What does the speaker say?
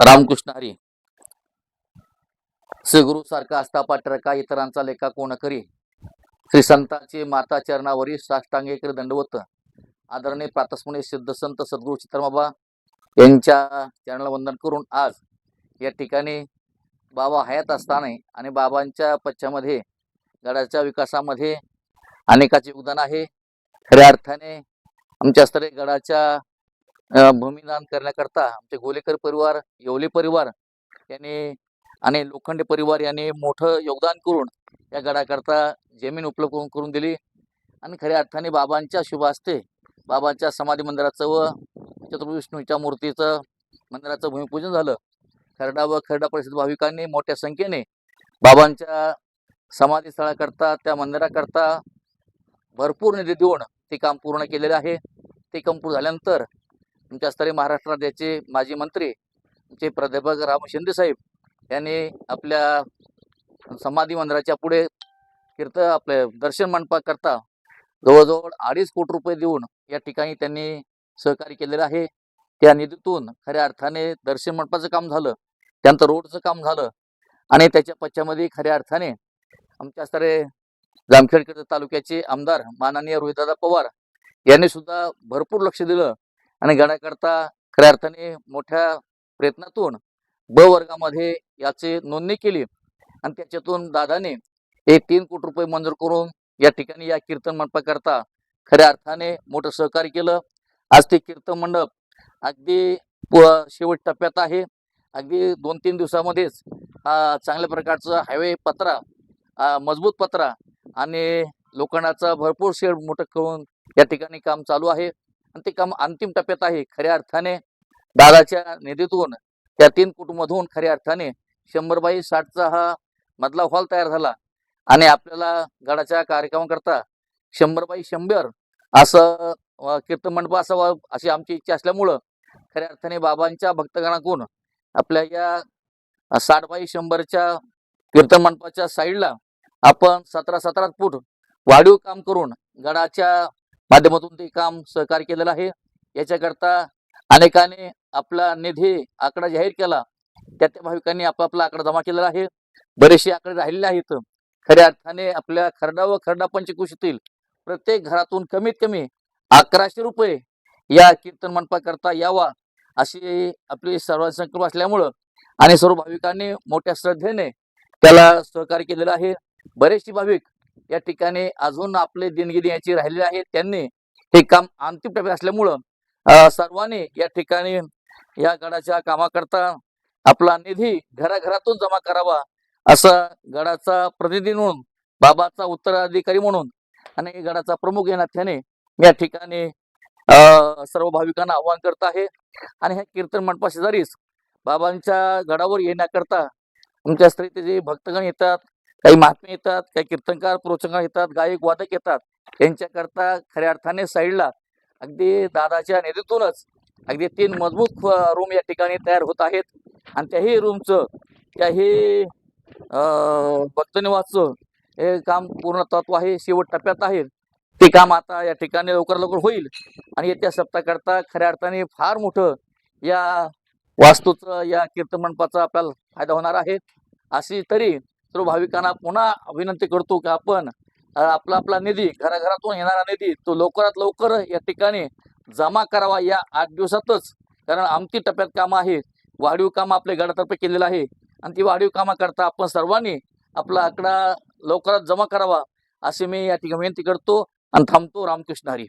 रामकृष्ण हरी. श्रीगुरु सारखा असता पाठरका इतरांचा लेखा कोण करी? श्री संतांचे माता चरणावरी साष्टांगे करी दंडवत. आदरणीय प्रातस्मणी सिद्ध संत सद्गुरु चित्रमाबा यांच्या चरणाला वंदन करून आज या ठिकाणी बाबा हयात असताना आणि बाबांच्या पश्चामध्ये गडाच्या विकासामध्ये अनेकाचे योगदान आहे. खऱ्या अर्थाने आमच्या स्तरे गडाच्या भूमिदान करण्याकरता आमचे गोलेकर परिवार येवले परिवार यांनी आणि लोखंडे परिवार यांनी मोठं योगदान करून या गडाकरता जमीन उपलब्ध करून दिली. आणि खऱ्या अर्थाने बाबांच्या शुभ हस्ते बाबांच्या समाधी मंदिराचं व चतुर्विष्णूच्या मूर्तीचं मंदिराचं भूमिपूजन झालं. खरडा व खरडा परिषद भाविकांनी मोठ्या संख्येने बाबांच्या समाधी स्थळाकरता त्या मंदिराकरता भरपूर निधी देऊन ते काम पूर्ण केलेले आहे. ते काम पूर्ण झाल्यानंतर तुमच्या स्तरीय महाराष्ट्र राज्याचे माजी मंत्री आमचे प्राध्यापक राम शिंदे साहेब यांनी आपल्या समाधी मंदिराच्या पुढे कीर्त आपले दर्शन मंडपाकरता जवळजवळ अडीच कोटी रुपये देऊन या ठिकाणी त्यांनी सहकार्य केलेलं आहे. त्या निधीतून खऱ्या अर्थाने दर्शन मंडपाचं काम झालं त्यानंतर रोडचं काम झालं आणि त्याच्या पश्चामध्ये खऱ्या अर्थाने आमच्या स्तरे जामखेड तालुक्याचे आमदार माननीय रोहितदादा पवार यांनी सुद्धा भरपूर लक्ष दिलं. आणि घेण्याकरता खऱ्या अर्थाने मोठ्या प्रयत्नातून ब वर्गामध्ये याची नोंदणी केली. आणि त्याच्यातून दादाने एक तीन कोटी रुपये मंजूर करून या ठिकाणी या कीर्तन मंडपाकरता खऱ्या अर्थाने मोठं सहकार्य केलं. आज ते कीर्तन मंडप अगदी प- शेवट टप्प्यात आहे. अगदी दोन तीन दिवसामध्येच हा चांगल्या प्रकारचा हायवे पत्रा मजबूत पत्रा आणि लोखंडाचा भरपूर शेड मोठं करून या ठिकाणी काम चालू आहे. आणि ते काम अंतिम टप्प्यात आहे. खऱ्या अर्थाने दादाच्या निधीतून त्या तीन कुटुंबातून खऱ्या अर्थाने शंभर बाई साठचा हा मधला हॉल तयार झाला. आणि आपल्याला गडाच्या कार्यक्रमाकरता शंभर बाई शंभर असं कीर्तन मंडप असावं अशी आमची इच्छा असल्यामुळं खऱ्या अर्थाने बाबांच्या भक्तगणाकडून आपल्या या साठ बाई शंभरच्या कीर्तन मंडपाच्या साईडला आपण सतरा सतरा फूट वाढीव काम करून गडाच्या माध्यमातून ते काम सहकार्य केलेलं आहे. याच्याकरता अनेकाने आपला निधी आकडा जाहीर केला. त्या त्या भाविकांनी आपापला आकडा जमा केलेला आहे. बरेचसे आकडे राहिलेले आहेत. खऱ्या अर्थाने आपल्या खरडा व खरडा पंचकृषीतील प्रत्येक घरातून कमीत कमी अकराशे रुपये या कीर्तन मंडपाकरता यावा अशी आपली सर्वांचा संकल्प असल्यामुळं आणि सर्व भाविकांनी मोठ्या श्रद्धेने त्याला सहकार्य केलेलं आहे. बरेचसे भाविक या ठिकाणी अजून आपले देणगी याची राहिलेले आहेत त्यांनी हे काम अंतिम टप्प्यात असल्यामुळं सर्वांनी या ठिकाणी या गडाच्या कामाकरता आपला निधी घराघरातून जमा करावा असा गडाचा प्रतिनिधी म्हणून बाबाचा उत्तराधिकारी म्हणून आणि गडाचा प्रमुख या नात्याने या ठिकाणी अं, सर्व भाविकांना आवाहन करत आहे. आणि ह्या कीर्तन मंडपा शेजारीच बाबांच्या गडावर येण्याकरता आमच्या स्त्रीचे जे भक्तगण येतात काही महात्मे येतात काही कीर्तनकार प्रोत्साहन येतात गायक वादक येतात. यांच्याकरता खऱ्या अर्थाने साईडला अगदी दादाच्या निधीतूनच अगदी तीन मजबूत रूम या ठिकाणी तयार होत आहेत. आणि त्याही रूमचं त्याही भक्तनिवासचं हे काम पूर्ण तत्व आहे शेवट टप्प्यात आहे. ते काम आता या ठिकाणी लवकर लवकर होईल. आणि येत्या सप्ताहाकरता खऱ्या अर्थाने फार मोठं या वास्तूचं या कीर्तन मंडपाचा आपल्याला फायदा होणार आहे. अशी तरी सर्व भाविकांना पुन्हा विनंती करतो की आपण आपला आपला निधी घराघरातून येणारा निधी तो लवकरात लवकर या ठिकाणी जमा करावा या आठ दिवसातच. कारण आमती टप्प्यात कामं आहे वाढीव काम आपल्या गडातर्फे केलेलं आहे. आणि ती वाढीव कामाकरता आपण सर्वांनी आपला आकडा लवकरात जमा करावा असे मी या ठिकाणी विनंती करतो. आणि थांबतो रामकृष्ण हरी.